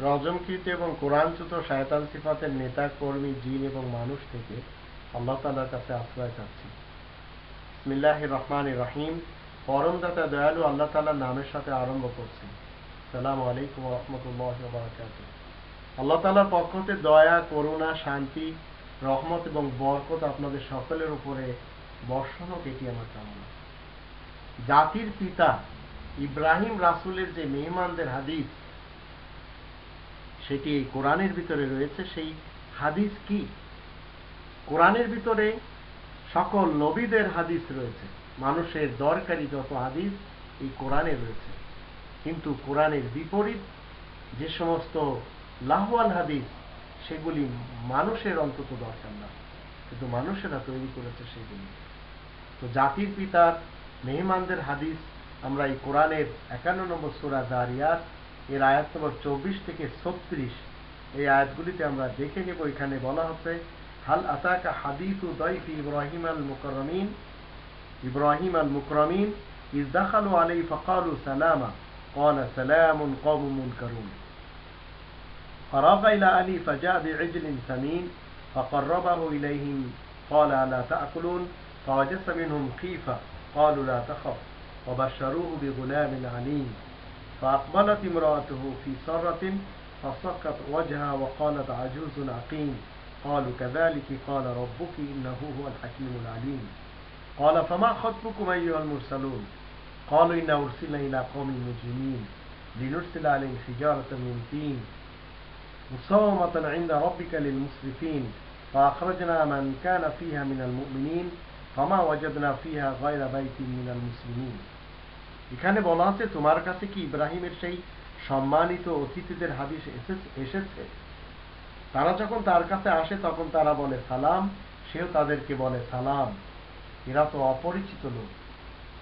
রজমকৃত এবং কোরআনচ্যুত শায়তান সিফাতের নেতা কর্মী জিন এবং মানুষ থেকে আল্লাহ তালার কাছে আশ্রয় চাচ্ছি। ইসমিল্লাহ রহমান রহিম। পরমদাতা দয়ালু আল্লাহ তালার নামের সাথে আরম্ভ করছি। সালাম আলাইকুম রহমতুল্লাহ বারাকাত আল্লাহ তালার পক্ষ হতে দয়া, করুণা, শান্তি, রহমত এবং বরকত আপনাদের সকলের উপরে বর্ষণ হোক, এটি আমার কামনা। জাতির পিতা ইব্রাহিম রাসুলের যে মেহমানদের হাদিস সেটি এই কোরআনের ভিতরে রয়েছে, সেই হাদিস কি? কোরআনের ভিতরে সকল নবীদের হাদিস রয়েছে, মানুষের দরকারি যত হাদিস এই কোরআনে রয়েছে। কিন্তু কোরআনের বিপরীত যে সমস্ত লাহওয়াল হাদিস, সেগুলি মানুষের অন্তত দরকার না, কিন্তু মানুষেরা তৈরি করেছে সেগুলি। তো জাতির পিতার, মেহমানদের হাদিস, আমরা এই কোরআনের একান্ন নম্বর সুরা দারিয়াত এর আয়াত নম্বর চব্বিশ থেকে ছত্রিশ এই আয়াতগুলিতে আমরা দেখে নেব এখানে বলা হচ্ছে হাল আতাকা হাদিসু দইফি ইব্রাহিম আল মুকরমিন ইব্রাহিম আল মুকরমিন ইজ দাখালু আলাই ফকালু সালামা قال سلام قوم منكرون فراغ إلى أهله فجاء بعجل ثمين فقربه إليهم قال ألا تأكلون فوجس منهم خيفة قالوا لا تخف وبشروه بغلام عليم فأقبلت امرأته في سرة فصكت وجهها وقالت عجوز عقيم. قالوا كذلك قال ربك إنه هو الحكيم العليم. قال فما خطبكم أيها المرسلون؟ قالوا إنا أرسلنا إلى قوم مجرمين لنرسل عليهم حجارة من طين مسومة عند ربك للمسرفين. فأخرجنا من كان فيها من المؤمنين فما وجدنا فيها غير بيت من المسلمين. এখানে বলা আছে তোমার কাছে কি ইব্রাহিমের সেই সম্মানিত অতিথিদের হাদিস এসেছে তারা যখন তার কাছে আসে, তখন তারা বলে, সালাম। সেও তাদেরকে বলে, সালাম। এরা তো অপরিচিত লোক।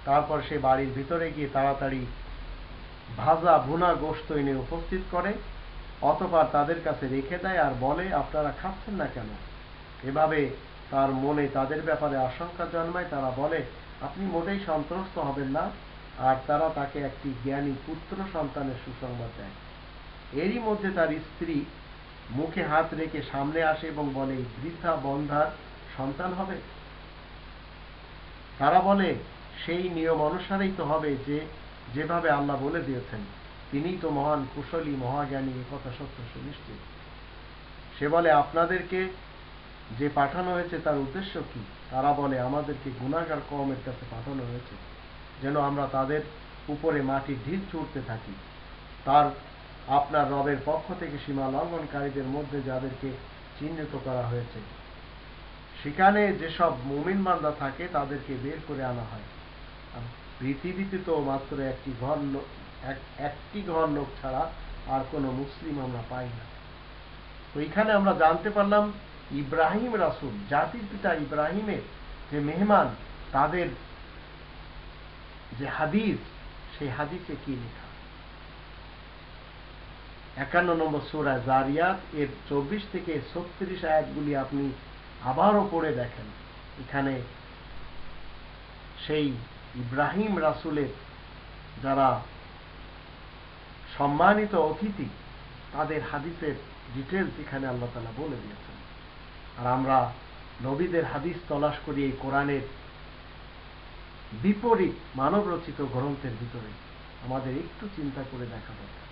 তারপর সে বাড়ির ভিতরে গিয়ে তাড়াতাড়ি ভাজা ভুনা গোস্ত এনে উপস্থিত করে, অতপর তাদের কাছে রেখে দেয় আর বলে, আপনারা খাচ্ছেন না কেন? এভাবে তার মনে তাদের ব্যাপারে আশঙ্কা জন্মায়। তারা বলে, আপনি মোটেই সন্ত্রস্ত হবেন না। আর তারা তাকে একটি জ্ঞানী পুত্র সন্তানের সুসংবাদ দেয়। এরই মধ্যে তার স্ত্রী মুখে হাত রেখে সামনে আসে এবং বলে বৃদ্ধা বন্ধার সন্তান হবে? তারা বলে, সেই নিয়ম অনুসারেই তো হবে যে, যেভাবে আল্লাহ বলে দিয়েছেন। তিনিই তো মহান কুশলী, মহাজ্ঞানী কথা সত্য সুনিশ্চিত। সে বলে, আপনাদেরকে যে পাঠানো হয়েছে তার উদ্দেশ্য কি? তারা বলে, আমাদেরকে গুণাগার কমের কাছে পাঠানো হয়েছে। যেন আমরা তাদের উপরে মাটির ঢিল ছুটতে থাকি। তার আপনার রবের পক্ষ থেকে সীমা লঙ্ঘনকারীদের মধ্যে যাদেরকে চিহ্নিত করা হয়েছে, সেখানে যেসব মুমিন বান্দা থাকে, তাদেরকে বের করে আনা হয়। পৃথিবীতে তো মাত্র একটি ঘর একটি ঘর লোক ছাড়া আর কোনো মুসলিম আমরা পাই না। তো এখানে আমরা জানতে পারলাম, ইব্রাহিম রাসুল, জাতির পিতা ইব্রাহিমের যে মেহমান, তাদের যে হাদিস, সেই হাদিসে কি লেখা? একান্ন নম্বর সুরা জারিয়াত, এর চব্বিশ থেকে ছত্রিশ আয়াতগুলি আপনি আবারও পড়ে দেখেন। এখানে সেই ইব্রাহিম রাসুলের যারা সম্মানিত অতিথি, তাদের হাদিসের ডিটেলস এখানে আল্লাহ তালা বলে দিয়েছেন। আর আমরা নবীদের হাদিস তলাশ করি এই কোরআনের বিপরীত মানব রচিত গ্রন্থের ভিতরে আমাদের একটু চিন্তা করে দেখা দরকার।